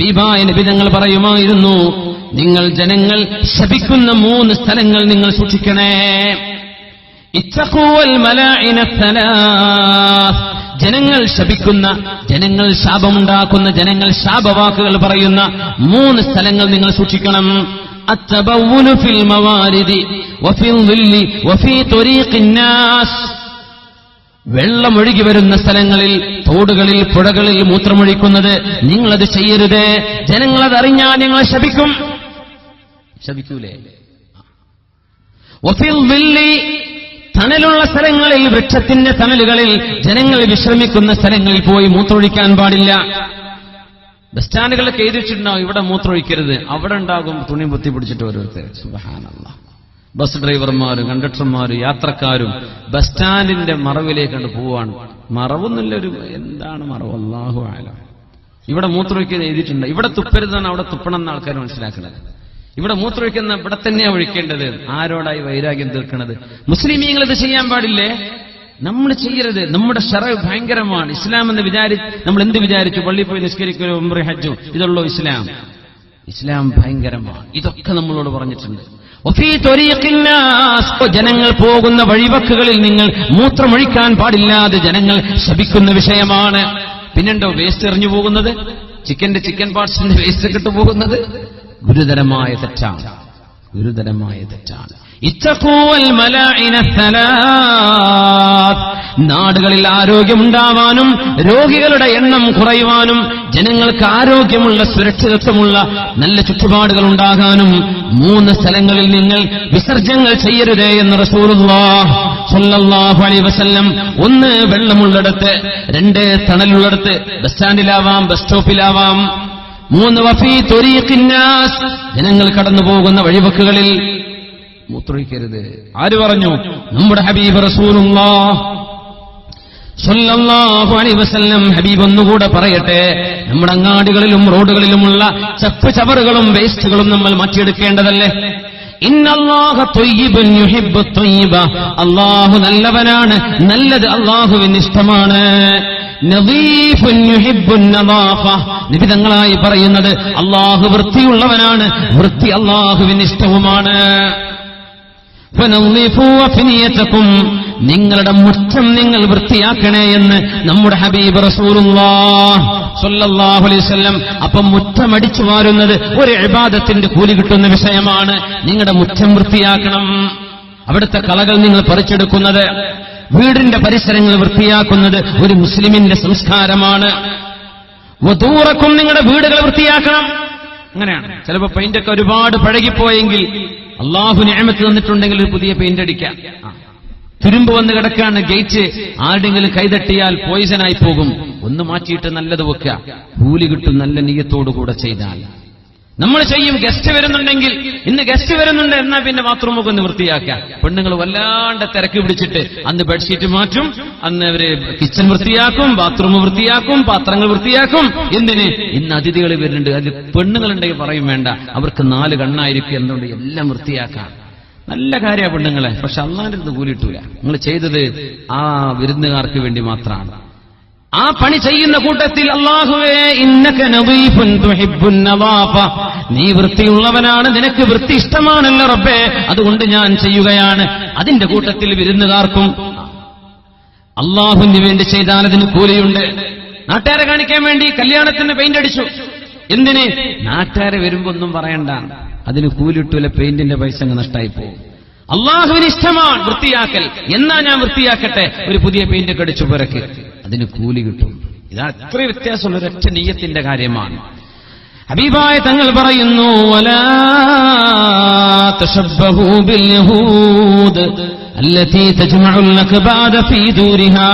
ഹബീബായ നബി തങ്ങൾ പറയുമായിരുന്നു നിങ്ങൾ ജനങ്ങൾ ശപിക്കുന്ന മൂന്ന് സ്ഥലങ്ങൾ നിങ്ങൾ സൂക്ഷിക്കണേ. ഇച്ചക്കൂവൽ ജനങ്ങൾ ശപിക്കുന്ന ജനങ്ങൾ ശാപമുണ്ടാക്കുന്ന ജനങ്ങൾ ശാപവാക്കുകൾ പറയുന്ന മൂന്ന് സ്ഥലങ്ങൾ നിങ്ങൾ സൂക്ഷിക്കണം. അത്തബവ്വുലു ഫിൽ മവാരിദി വഫിൽ ളില്ലി തൊരീഖിന്നാസ് വെള്ളമൊഴുകി വരുന്ന സ്ഥലങ്ങളിൽ തോടുകളിൽ പുഴകളിൽ മൂത്രമൊഴിക്കുന്നത് നിങ്ങളത് ചെയ്യരുത്. ജനങ്ങളത് അറിഞ്ഞാൽ നിങ്ങളെ ശപിക്കും. ശപിക്കൂലേ? ഒഫിൽ വില്ലി തണലുള്ള സ്ഥലങ്ങളിൽ വൃക്ഷത്തിന്റെ തണലുകളിൽ ജനങ്ങൾ വിശ്രമിക്കുന്ന സ്ഥലങ്ങളിൽ പോയി മൂത്രമൊഴിക്കാൻ പാടില്ല. ബസ് സ്റ്റാൻഡുകളൊക്കെ എഴുതി വെച്ചിട്ടുണ്ടാവും ഇവിടെ മൂത്രമൊഴിക്കരുത്. അവിടെ ഉണ്ടാകും തുണി പൊത്തി പിടിച്ചിട്ട് ഓരോരുത്തർ. സുബഹാനല്ല. ബസ് ഡ്രൈവർമാരും കണ്ടക്ടർമാരും യാത്രക്കാരും ബസ് സ്റ്റാൻഡിന്റെ മറവിലേക്ക് കണ്ട് പോവാണ്. മറവൊന്നുമില്ല ഒരു എന്താണ് മറവ്? അള്ളാഹു ആലം ഇവിടെ മൂത്രമൊഴിക്കുന്ന എഴുതിയിട്ടുണ്ട്. ഇവിടെ തുപ്പരുതാണ് അവിടെ തുപ്പണം എന്ന് ആൾക്കാർ മനസ്സിലാക്കുന്നത് ഇവിടെ മൂത്രമൊഴിക്കുന്ന ഇവിടെ തന്നെയാണ് ഒഴിക്കേണ്ടത്. ആരോടായി വൈരാഗ്യം തീർക്കുന്നത് മുസ്ലിമീങ്ങൾ ഇത് ചെയ്യാൻ പാടില്ലേ? നമ്മൾ ചെയ്യരുത്. നമ്മുടെ ശറവ് ഭയങ്കരമാണ്. ഇസ്ലാം എന്ന് വിചാരി നമ്മൾ എന്ത് വിചാരിച്ചു? പള്ളി പോയി നിസ്കരിക്കലോ ഉംറ ഇതുള്ളോ ഇസ്ലാം. ഇസ്ലാം ഭയങ്കരമാണ്. ഇതൊക്കെ നമ്മളോട് പറഞ്ഞിട്ടുണ്ട്. ജനങ്ങൾ പോകുന്ന വഴിവക്കുകളിൽ നിങ്ങൾ മൂത്രമൊഴിക്കാൻ പാടില്ലാതെ ജനങ്ങൾ ശപിക്കുന്ന വിഷയമാണ്. പിന്നെണ്ടോ വേസ്റ്റ് എറിഞ്ഞു പോകുന്നത്? ചിക്കന്റെ ചിക്കൻ പാർട്സിന്റെ വേസ്റ്റ് കിട്ടു പോകുന്നത്? ഗുരുതരമായ തെറ്റാണ്. ഗുരുതരമായ തെറ്റാണ്. ഇത്തഖൂവൽ മല. നാടുകളിൽ ആരോഗ്യമുണ്ടാവാനും രോഗികളുടെ എണ്ണം കുറയുവാനും ജനങ്ങൾക്ക് ആരോഗ്യമുള്ള സുരക്ഷിതത്വമുള്ള നല്ല ചുറ്റുപാടുകൾ ഉണ്ടാകാനും മൂന്ന് സ്ഥലങ്ങളിൽ നിങ്ങൾ വിസർജ്യങ്ങൾ ചെയ്യരുതേ എന്ന് അലൈഹി വസല്ലം ഒന്ന് വെള്ളമുള്ളിടത്ത് രണ്ട് തണലുള്ളിടത്ത് ബസ് സ്റ്റാൻഡിലാവാം ബസ് സ്റ്റോപ്പിലാവാം. മൂന്ന് വഫീ ത്വരീഖിന്നാസ് ജനങ്ങൾ കടന്നു പോകുന്ന വഴിവക്കുകളിൽ. മൂത്രൊഴിക്കരുത് ആര് പറഞ്ഞു? നമ്മുടെ ഹബീബ് അലൈഹി വസല്ലം ഹബീബ് ഒന്നുകൂടെ പറയട്ടെ. നമ്മുടെ അങ്ങാടികളിലും റോഡുകളിലുമുള്ള ചപ്പ് ചവറുകളും വേസ്റ്റുകളും നമ്മൾ മാറ്റിയെടുക്കേണ്ടതല്ലേ? അള്ളാഹു നല്ലവനാണ് നല്ലത് അള്ളാഹുവിന് ഇഷ്ടമാണ്. നിബിതങ്ങളായി പറയുന്നത് അള്ളാഹു വൃത്തിയുള്ളവനാണ് വൃത്തി അള്ളാഹുവിന് ഇഷ്ടവുമാണ്. നിങ്ങളുടെ മുറ്റം നിങ്ങൾ വൃത്തിയാക്കണേ എന്ന് നമ്മുടെ ഹബീബ് വസല്ലം അപ്പം മുറ്റമടിച്ചു മാറുന്നത് ഒരു ഇബാദത്തിന്റെ കൂലി കിട്ടുന്ന വിഷയമാണ്. നിങ്ങളുടെ മുറ്റം വൃത്തിയാക്കണം. അവിടുത്തെ കളകൾ നിങ്ങൾ പറിച്ചെടുക്കുന്നത് വീടിന്റെ പരിസരങ്ങൾ വൃത്തിയാക്കുന്നത് ഒരു മുസ്ലിമിന്റെ സംസ്കാരമാണ്. വധൂറക്കും നിങ്ങളുടെ വീടുകൾ വൃത്തിയാക്കണം. അങ്ങനെയാണ്. ചിലപ്പോ പെയിന്റൊക്കെ ഒരുപാട് പഴകിപ്പോയെങ്കിൽ അള്ളാഹു ഞാമത്ത് തന്നിട്ടുണ്ടെങ്കിൽ ഒരു പുതിയ പെയിന്റ് അടിക്കാം. തുരുമ്പ് വന്ന് കിടക്കാണ് ഗേറ്റ്. ആരുടെങ്കിലും കൈതട്ടിയാൽ പോയിസനായി പോകും. ഒന്ന് മാറ്റിയിട്ട് നല്ലത് വെക്കുക. കൂലി കിട്ടും നല്ല നീയത്തോടുകൂടെ ചെയ്താൽ. നമ്മൾ ചെയ്യും ഗസ്റ്റ് വരുന്നുണ്ടെങ്കിൽ. ഇന്ന് ഗസ്റ്റ് വരുന്നുണ്ട് എന്നാ പിന്നെ ബാത്റൂം ഒക്കെ ഒന്ന് വൃത്തിയാക്കാം പെണ്ണുങ്ങൾ വല്ലാണ്ട് തിരക്ക് പിടിച്ചിട്ട് അന്ന് ബെഡ്ഷീറ്റ് മാറ്റും. അന്ന് അവർ കിച്ചൺ വൃത്തിയാക്കും ബാത്റൂം വൃത്തിയാക്കും പാത്രങ്ങൾ വൃത്തിയാക്കും. എന്തിന്? ഇന്ന് അതിഥികൾ വരുന്നുണ്ട്. അത് പെണ്ണുങ്ങളുണ്ടെങ്കിൽ പറയും വേണ്ട. അവർക്ക് നാല് കണ്ണായിരിക്കും എന്തുകൊണ്ട് എല്ലാം വൃത്തിയാക്കാം. നല്ല കാര്യമാണ് പെണ്ണുങ്ങളെ. പക്ഷെ അള്ളാന്റെ അടുത്ത് കൂലിട്ടൂല. നിങ്ങൾ ചെയ്തത് ആ വിരുന്നുകാർക്ക് വേണ്ടി മാത്രമാണ്. ആ പണി ചെയ്യുന്ന കൂട്ടത്തിൽ അള്ളാഹുവേ നീ വൃത്തിയുള്ളവനാണ് നിനക്ക് വൃത്തി ഇഷ്ടമാണല്ലോ റബ്ബേ. അതുകൊണ്ട് ഞാൻ ചെയ്യുകയാണ്. അതിന്റെ കൂട്ടത്തിൽ വിരുന്നുകാർക്കും അള്ളാഹുവിന് വേണ്ടി ചെയ്താൽ അതിന് കൂലിയുണ്ട്. നാട്ടുകാരെ കാണിക്കാൻ വേണ്ടി കല്യാണത്തിന് പെയിന്റ് അടിച്ചു. എന്തിന്? നാട്ടുകാരെ വരുമ്പോ ഒന്നും പറയണ്ട. അതിന് കൂലിട്ടൂല പെയിന്റിന്റെ പൈസ അങ്ങ് നഷ്ടമായി പോകും അള്ളാഹുവിന് ഇഷ്ടമാണ് വൃത്തിയാക്കൽ. എന്നാ ഞാൻ വൃത്തിയാക്കട്ടെ? ഒരു പുതിയ പെയിന്റ് ഒക്കെ അടിച്ചു പുരക്ക് അതിന് കൂലി കിട്ടും. ഇതാ അത്ര വ്യത്യാസമുള്ള ഒരൊറ്റ നീയത്തിന്റെ കാര്യമാണ്. ഹബീബായ തങ്ങൾ പറയുന്നു "വലാ തശബ്ബഹൂ ബിൽയഹൂദ് അല്ലതീ തജ്മഉൽ അക്ബാദ ഫീ ദൂരിഹാ.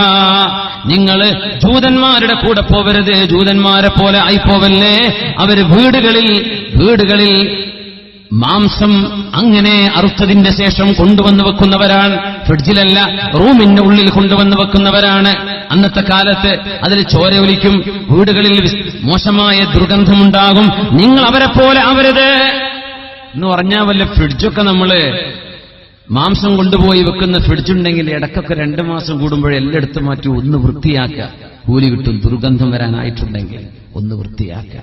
നിങ്ങൾ ജൂതന്മാരുടെ കൂടെ പോവരുത്. ജൂതന്മാരെ പോലെ ആയിപ്പോവല്ലേ? അവർ വീടുകളിൽ വീടുകളിൽ മാംസം അങ്ങനെ അറുത്തതിന്റെ ശേഷം കൊണ്ടുവന്നു വെക്കുന്നവരാണ്. ഫ്രിഡ്ജിലല്ല റൂമിന്റെ ഉള്ളിൽ കൊണ്ടുവന്നു വെക്കുന്നവരാണ്. അന്നത്തെ കാലത്ത് അതിൽ ചോര ഒലിക്കും വീടുകളിൽ മോശമായ ദുർഗന്ധമുണ്ടാകും. നിങ്ങൾ അവരെ പോലെ അവരുത് എന്ന് പറഞ്ഞാൽ വല്ല ഫ്രിഡ്ജൊക്കെ നമ്മൾ മാംസം കൊണ്ടുപോയി വെക്കുന്ന ഫ്രിഡ്ജുണ്ടെങ്കിൽ ഇടക്കൊക്കെ രണ്ടു മാസം കൂടുമ്പോഴേ എല്ലായിടത്തും മാറ്റി ഒന്ന് വൃത്തിയാക്കുക കൂലി കിട്ടും ദുർഗന്ധം വരാനായിട്ടുണ്ടെങ്കിൽ ഒന്ന് വൃത്തിയാക്കുക